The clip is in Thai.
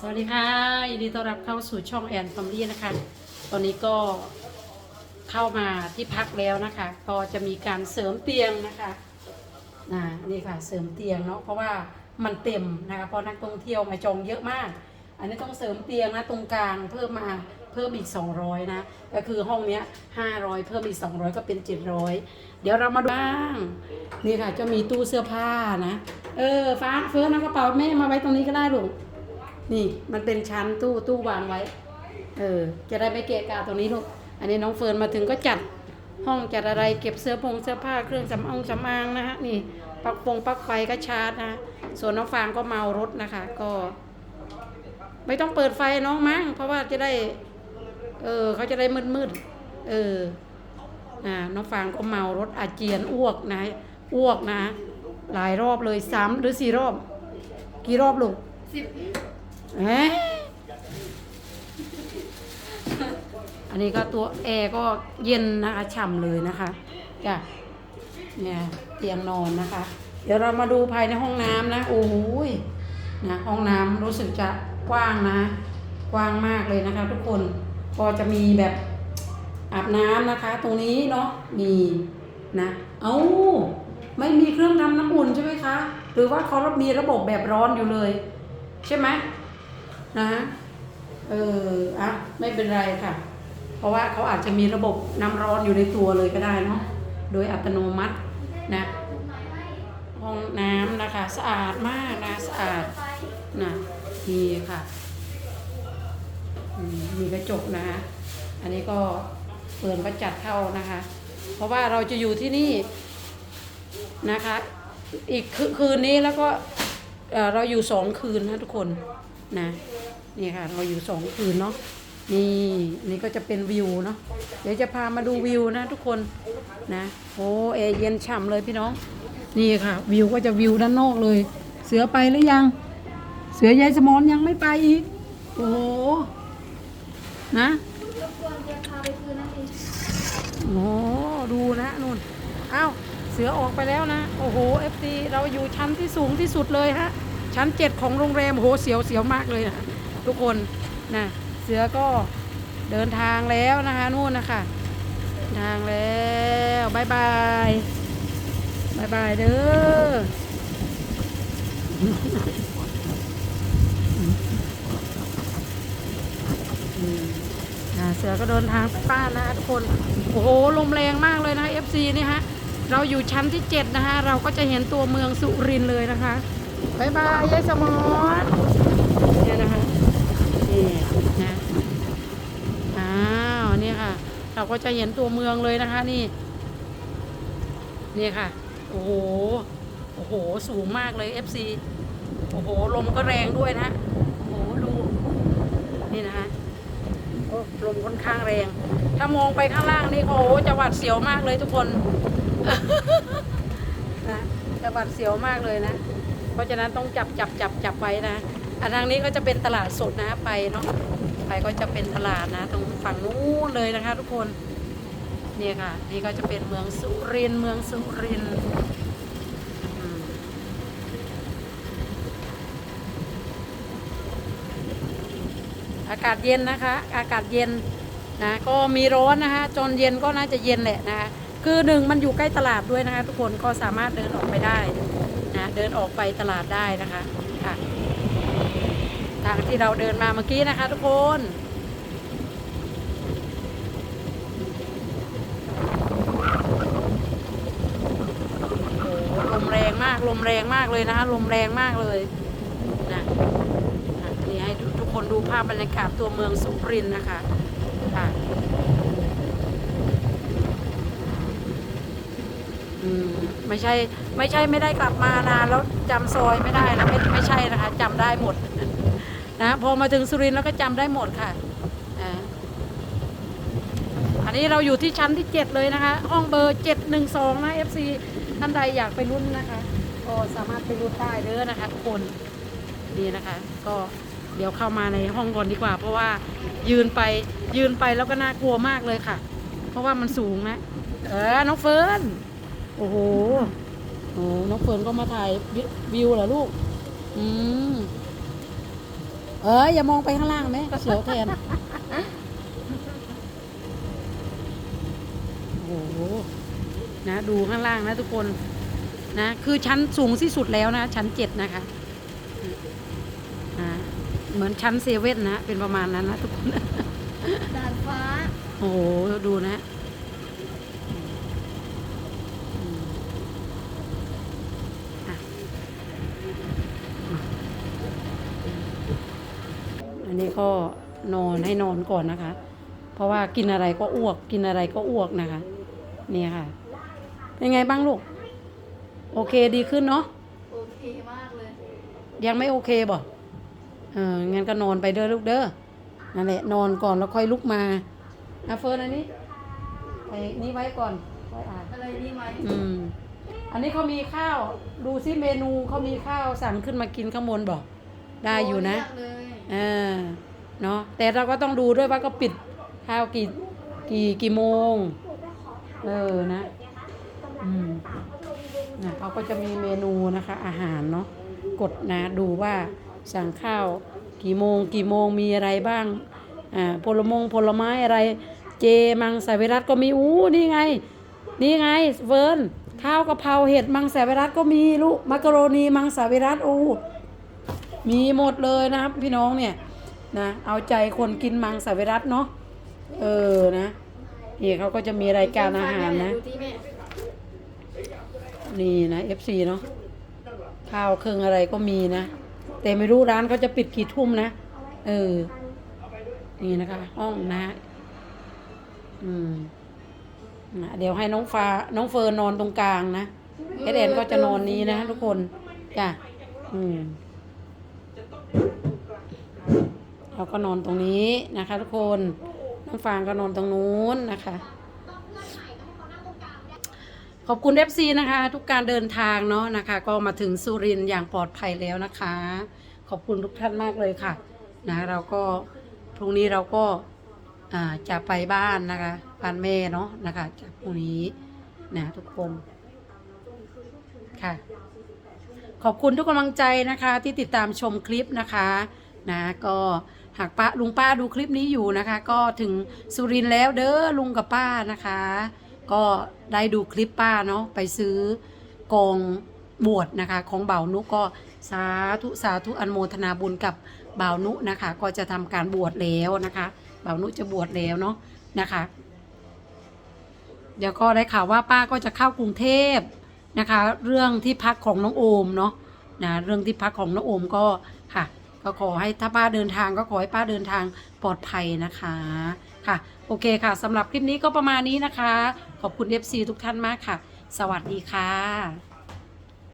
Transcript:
สวัสดีค่ะยินดีต้อนรับเข้าสู่ช่องแอนฟมลี่นะคะ ตอนนี้ก็เข้ามาที่พักแล้วนะคะ ก็จะมีการเสริมเตียงนะคะนะนี่ค่ะเสริมเตียงเนาะเพราะว่ามันเต็มนะคะเพราะนักท่องเที่ยวมาจองเยอะมาก อันนี้ต้องเสริมเตียงนะตรงกลางเพิ่มมาเพิ่มอีก 200 นะก็คือห้องเนี้ย500 เพิ่มอีก 200 ก็เป็น 700 เดี๋ยวเรามาดูบ้างนี่ค่ะจะมีตู้เสื้อผ้านะ เออฟ้าเฟิร์นเอากระเป๋าแม่มาไว้ตรงนี้ก็ได้ลูก นี่มันเป็นชั้นตู้ตู้วางไว้ เออ จะได้ไม่เกะกะตรงนี้ลูก อันนี้น้องเฟิร์นมาถึงก็จัดห้องจัดอะไรเก็บเสื้อผงเสื้อผ้าเครื่องสำอางสำอางนะฮะนี่ปักฟงปักไฟก็ชาร์จนะส่วนน้องฟางก็เมารถนะคะ ก็ ไม่ต้องเปิดไฟน้องมั้งเพราะว่าจะได้ เออเขาจะได้มืดมืดๆเอออ่าน้องฟางก็เมารถอาเจียนอ้วกนะอ้วกนะ หลายรอบเลยสามหรือสี่รอบ กี่รอบลูกสิบ อ๊ะอันนี้ก็ตัวแอร์ก็เย็นนะคะฉ่ำเลยนะคะจ้ะเนี่ยเตียงนอนนะคะ เดี๋ยวเรามาดูภายในห้องน้ำนะ โอ้โหนะห้องน้ำรู้สึกจะกว้างนะ กว้างมากเลยนะคะ ทุกคนก็จะมีแบบอาบน้ำนะคะ ตรงนี้เนาะมีนะเอ้าไม่มีเครื่องทำน้ำอุ่นใช่ไหมคะ หรือว่าเขามีระบบแบบร้อนอยู่เลย ใช่ไหม นะเอออะไม่เป็นไรค่ะ เพราะว่าเขาอาจจะมีระบบน้ำร้อนอยู่ในตัวเลยก็ได้เนาะโดยอัตโนมัตินะห้องน้ำนะคะ สะอาดมากนะสะอาดนะนี่ค่ะมีกระจกนะคะอันนี้ก็เปิดก็จัดเข้านะคะ เพราะว่าเราจะอยู่ที่นี่นะคะ อีกคืคืนนี้แล้วก็เราอยู่สองคืนนะทุกคนนะ นี่ค่ะ เราอยู่สองคืนเนาะนี่นี่ก็จะเป็นวิวเนาะเดี๋ยวจะพามาดูวิวนะทุกคนนะโอ้แอเย็นฉ่ำเลยพี่น้อง นี่ค่ะ วิวก็จะวิวด้านนอกเลย เสือไปหรือยัง เสือยายสมอนยังไม่ไปอีก โอ้โหนะโอ้ดูนะนู่นอ้าวเสือออกไปแล้วนะ โอ้โหเอฟซีเราอยู่ชั้นที่สูงที่สุดเลยฮะชั้นเจ็ดของโรงแรมโอ้โหเสียวเสียวมากเลยนะ ทุกคนนะเสือก็เดินทางแล้วนะคะนู่นนะคะทางแล้วบายบายบายบายเด้ออ่าเสือก็เดินทางไปบ้านนะทุกคน โอ้โหลมแรงมากเลยนะคะ FC นี่ฮะเราอยู่ชั้นที่ 7 นะคะ เราก็จะเห็นตัวเมืองสุรินเลยนะคะบายบายยายสมอนเนี่ยนะคะ นี่นะอ้าวนี่ค่ะ เราก็จะเห็นตัวเมืองเลยนะคะนี่ นี่ค่ะ โอ้โห โอ้โห สูงมากเลย FC โอ้โห ลมก็แรงด้วยนะโอ้โห ดู นี่นะคะโอ้ลมค่อนข้างแรง ถ้ามองไปข้างล่างนี่โอ้โหจะหวาดเสียวมากเลยทุกคนนะจะหวาดเสียวมากเลยนะ เพราะฉะนั้นต้องจับจับจับจับไว้นะ อันทางนี้ก็จะเป็นตลาดสดนะไปเนาะไปก็จะเป็นตลาดนะ ตรงฝั่งนู้นเลยนะคะ ทุกคนเนี่ยค่ะ นี่ก็จะเป็นเมืองสุรินทร์เมืองสุรินทร์อืมอากาศเย็นนะคะ อากาศเย็นนะก็มีร้อนนะคะ จนเย็นก็น่าจะเย็นแหละนะคะคือหนึ่งมันอยู่ใกล้ตลาดด้วยนะคะ ทุกคนก็สามารถเดินออกไปได้นะเดินออกไปตลาดได้นะคะค่ะ ทางที่เราเดินมาเมื่อกี้นะคะทุกคนโอ้โหลมแรงมากลมแรงมากเลยนะคะลมแรงมากเลยนะอะอันนี้ให้ทุกคนดูภาพบรรยากาศตัวเมืองสุรินทร์นะคะค่ะไม่ใช่ไม่ใช่ไม่ได้กลับมานานแล้วจำซอยไม่ได้นะไม่ไม่ใช่นะคะจำได้หมด นะพอมาถึงสุรินทร์แล้วก็จำได้หมดค่ะอ่าอันนี้เราอยู่ที่ชั้นที่ 7 เลยนะคะ ห้องเบอร์ 712 นะ FC ท่านใดอยากไปรุ่นนะคะก็สามารถไปรุ่นได้เด้อนะคะทุกคนนี่นะคะ ก็เดี๋ยวเข้ามาในห้องก่อนดีกว่า เพราะว่ายืนไปยืนไปแล้วก็น่ากลัวมากเลยค่ะ เพราะว่ามันสูงนะเออน้องเฟิร์นโอ้โหโอ้น้องเฟิร์นก็มาถ่ายวิวิวเหรอลูก อืม เอออย่ามองไปข้างล่างไหมก็เสียวแทน โอ้โห นะ ดูข้างล่างนะทุกคน นะ คือชั้นสูงที่สุดแล้วนะ ชั้นเจ็ดนะคะอ่าเหมือนชั้นเซเว่นนะ เป็นประมาณนั้นนะทุกคน ดาดฟ้า โอ้โห ดูนะอืมอะอั นนี้ก็นอนให้นอนก่อนนะคะ เพราะว่ากินอะไรก็อ้วก กินอะไรก็อ้วกนะคะนี่ค่ะ เป็นไงบ้างลูก โอเคดีขึ้นเนาะ โอเคมากเลย ยังไม่โอเคบ่เอองั้นก็นอนไปเด้อลูกเด้อ นั่นแหละนอนก่อนแล้วค่อยลุกมาอาเฟิร์นอันนี้ไอ้นี่ไว้ก่อนไว้อ่านอะไรนี่ไหมอืม อันนี้เขามีข้าว ดูซิเมนูเขามีข้าวสั่งขึ้นมากินข้างบนบอก ได้อยู่นะโเลืกเลยเออเนาะแต่เราก็ต้องดูด้วยว่าก็ปิดข้าวกี่กี่กี่โมง เออนะอืมนะเขาก็จะมีเมนูนะคะ อาหารเนาะกดนะดูว่าสั่งข้าวกี่โมง กี่โมงมีอะไรบ้างอ่าผลมงผลไม้อะไร เจมังสวิรัตก็มีอู้นี่ไง นี่ไงเฟิร์นข้าวกะเพราเห็ดมังสวิรัตก็มีลูกมักกะโรนีมังสวิรัตอู้ มีหมดเลยนะครับพี่น้องเนี่ยนะเอาใจคนกินมังสวิรัตเนาะเออนะนี่เขาก็จะมีรายการอาหารนะนี่นี่นะ FC เนาะข้าวเครื่องอะไรก็มีนะ แต่ไม่รู้ร้านเขาจะปิดกี่ทุ่มนะ เออ นี่นะคะ ห้องนะอืมนะเดี๋ยวให้น้องฟ้าน้องเฟิร์นนอนตรงกลางนะเอเดนก็จะนอนนี้นะทุกคนจ้ะอืม เราก็นอนตรงนี้นะคะ ทุกคนน้องฟางก็นอนตรงนู้นนะคะ ขอบคุณเอฟซีนะคะ ทุกการเดินทางเนาะนะคะ ก็มาถึงสุรินทร์อย่างปลอดภัยแล้วนะคะ ขอบคุณทุกท่านมากเลยค่ะนะเราก็พรุ่งนี้เราก็จะไปบ้านนะคะบ้านแม่เนาะนะคะจากพรุ่งนี้นะทุกคนค่ะ ขอบคุณทุกกำลังใจนะคะที่ติดตามชมคลิปนะคะ นะก็ หากป้าลุงป้าดูคลิปนี้อยู่นะคะ ก็ถึงสุรินทร์แล้วเด้อลุงกับป้านะคะ ก็ได้ดูคลิปป้าเนาะไปซื้อกองบวชนะคะ ของเบานุก็สาธุสาธุอนโมทนาบุญกับเบานุนะคะ ก็จะทำการบวชแล้วนะคะเบานุจะบวชแล้วเนาะนะคะ เดี๋ยวก็ได้ข่าวว่าป้าก็จะเข้ากรุงเทพนะคะ เรื่องที่พักของน้องโอมเนาะนะเรื่องที่พักของน้องโอมก็ค่ะ ก็ขอให้ถ้าป้าเดินทางก็ขอให้ป้าเดินทางปลอดภัยนะคะค่ะ โอเคค่ะสำหรับคลิปนี้ก็ประมาณนี้นะคะ ขอบคุณ FC ทุกท่านมากค่ะ สวัสดีค่ะ